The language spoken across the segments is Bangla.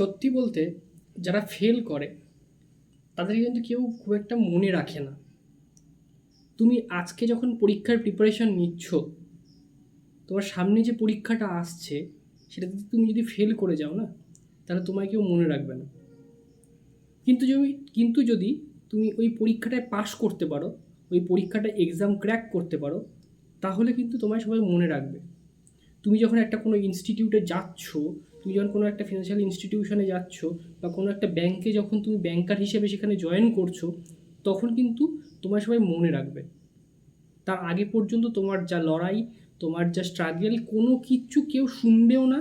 সত্যি বলতে যারা ফেল করে তাদের কিন্তু কেউ খুব একটা মনে রাখে না। তুমি আজকে যখন পরীক্ষার প্রিপারেশন নিচ্ছ, তোমার সামনে যে পরীক্ষাটা আসছে, সেটাতে তুমি যদি ফেল করে যাও না, তাহলে তোমায় কেউ মনে রাখবে না। কিন্তু যদি কিন্তু যদি তুমি ওই পরীক্ষাটায় পাশ করতে পারো, ওই পরীক্ষাটা এক্সাম ক্র্যাক করতে পারো, তাহলে কিন্তু তোমায় সবাই মনে রাখবে। তুমি যখন একটা কোনো ইনস্টিটিউটে যাচ্ছ তুমি যখন কোনো একটা ফিনান্সিয়াল ইনস্টিটিউশনে যাচ্ছ বা কোনো একটা ব্যাংকে যখন তুমি ব্যাংকার হিসেবে সেখানে জয়েন করছ, তখন কিন্তু তোমার সবাই মনে রাখবে। তার আগে পর্যন্ত তোমার যা লড়াই, তোমার যা স্ট্রাগল কোনো কিচ্ছু কেউ শুনবেও না,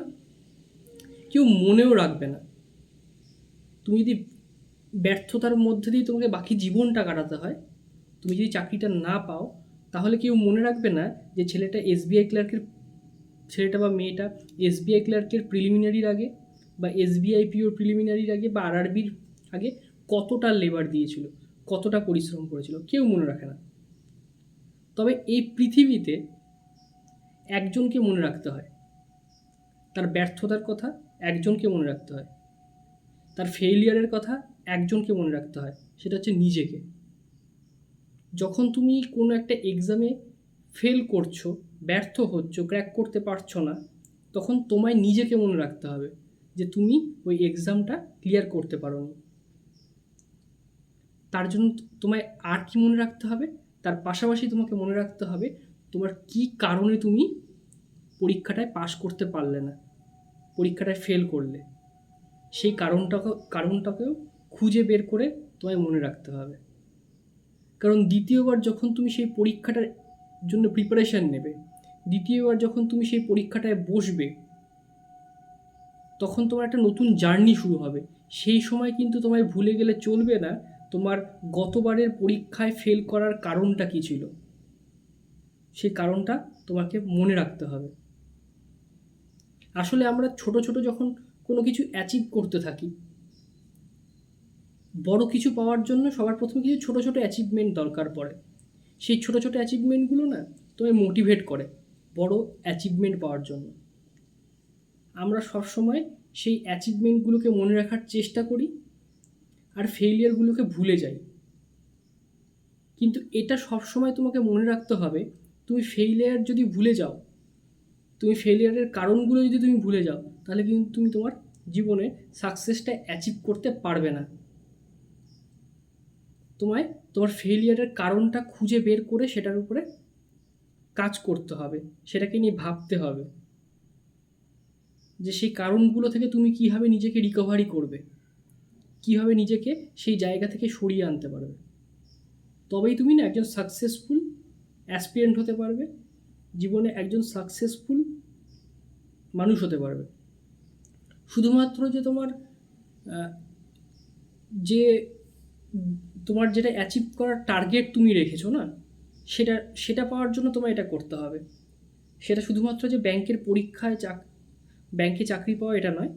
কেউ মনেও রাখবে না। তুমি যদি ব্যর্থতার মধ্যে দিয়ে তোমাকে বাকি জীবনটা কাটাতে হয়, তুমি যদি চাকরিটা না পাও, তাহলে কেউ মনে রাখবে না যে ছেলেটা এসবিআই ক্লার্কের ছেলেটা বা মেয়েটা এসবিআই ক্লার্কের প্রিলিমিনারির আগে বা এসবিআই পিওর প্রিলিমিনারির আগে বা আরআরবির আগে কতটা লেবার দিয়েছিল, কতটা পরিশ্রম করেছিল, কেউ মনে রাখে না। তবে এই পৃথিবীতে একজনকে মনে রাখতে হয়, তার ব্যর্থতার কথা একজনকে মনে রাখতে হয়, তার ফেইলিয়ারের কথা একজনকে মনে রাখতে হয়, সেটা হচ্ছে নিজেকে। যখন তুমি কোনো একটা এক্সামে ফেল করছ, ব্যর্থ হচ্ছ ক্র্যাক করতে পারছ না, তখন তোমায় নিজেকে মনে রাখতে হবে যে তুমি ওই এক্সামটা ক্লিয়ার করতে পারোনি। তার জন্য তোমায় আর কি মনে রাখতে হবে? তার পাশাপাশি তোমাকে মনে রাখতে হবে, তোমার কি কারণে তুমি পরীক্ষাটায় পাশ করতে পারলে না, পরীক্ষাটায় ফেল করলে? সেই কারণটাকে কারণটাকেও খুঁজে বের করে তোমায় মনে রাখতে হবে। কারণ দ্বিতীয়বার যখন তুমি সেই পরীক্ষাটার জন্য প্রিপারেশান নেবে। দ্বিতীয়বার যখন তুমি সেই পরীক্ষাটায় বসবে, তখন তোমার একটা নতুন জার্নি শুরু হবে। সেই সময় কিন্তু তোমায় ভুলে গেলে চলবে না, তোমার গতবারের পরীক্ষায় ফেল করার কারণটা কী ছিল? সেই কারণটা তোমাকে মনে রাখতে হবে। আসলে আমরা ছোট ছোট যখন কোনো কিছু অ্যাচিভ করতে থাকি, বড় কিছু পাওয়ার জন্য সবার প্রথমে কিছু ছোট ছোট অ্যাচিভমেন্ট দরকার পড়ে। সেই ছোট ছোট অ্যাচিভমেন্টগুলো না তোমায় মোটিভেট করে বড় অ্যাচিভমেন্ট পাওয়ার জন্য। আমরা সবসময় সেই অ্যাচিভমেন্টগুলোকে মনে রাখার চেষ্টা করি আর ফেইলিয়ারগুলোকে ভুলে যাই। কিন্তু এটা সবসময় তোমাকে মনে রাখতে হবে, তুমি ফেইলিয়ার যদি ভুলে যাও, তুমি ফেলিয়ারের কারণগুলো যদি তুমি ভুলে যাও, তাহলে কিন্তু তুমি তোমার জীবনে সাকসেসটা অ্যাচিভ করতে পারবে না। তোমায় তোমার ফেলিয়ারের কারণটা খুঁজে বের করে সেটার উপরে কাজ করতে হবে, সেটাকে নিয়ে ভাবতে হবে। যে সেই কারণগুলো থেকে তুমি কীভাবে নিজেকে রিকভারি করবে, কীভাবে নিজেকে সেই জায়গা থেকে সরিয়ে আনতে পারবে। তবেই তুমি না একজন সাকসেসফুল অ্যাসপিরেন্ট হতে পারবে, জীবনে একজন সাকসেসফুল মানুষ হতে পারবে। শুধুমাত্র যে তোমার যে তোমার যেটা অ্যাচিভ করার টার্গেট তুমি রেখেছো, না? সেটা সেটা পাওয়ার জন্য তোমার এটা করতে হবে। সেটা শুধুমাত্র যে ব্যাংকের পরীক্ষায় চাক, ব্যাংকে চাকরি পাওয়া এটা নয়,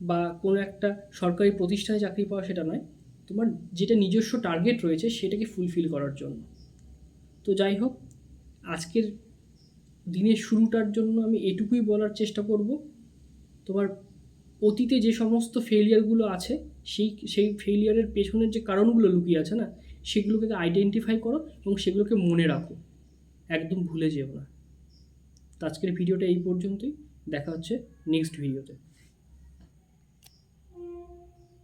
বা কোনো একটা সরকারি প্রতিষ্ঠানে চাকরি পাওয়া সেটা নয়। তোমার যেটা নিজস্ব টার্গেট রয়েছে, সেটাকে ফুলফিল করার জন্য। তো যাই হোক, আজকের দিনের শুরুটার জন্য আমি এটুকুই বলার চেষ্টা করব। তোমার অতীতে যে সমস্ত ফেলিয়ারগুলো আছে সেই সেই ফেলিয়ারের পেছনের যে কারণগুলো লুকিয়ে আছে না, সেগুলোকে আইডেন্টিফাই করো এবং সেগুলোকে মনে রাখো। একদম ভুলে যেও না। তো আজকের ভিডিওটা এই পর্যন্তই। দেখা হচ্ছে নেক্সট ভিডিওতে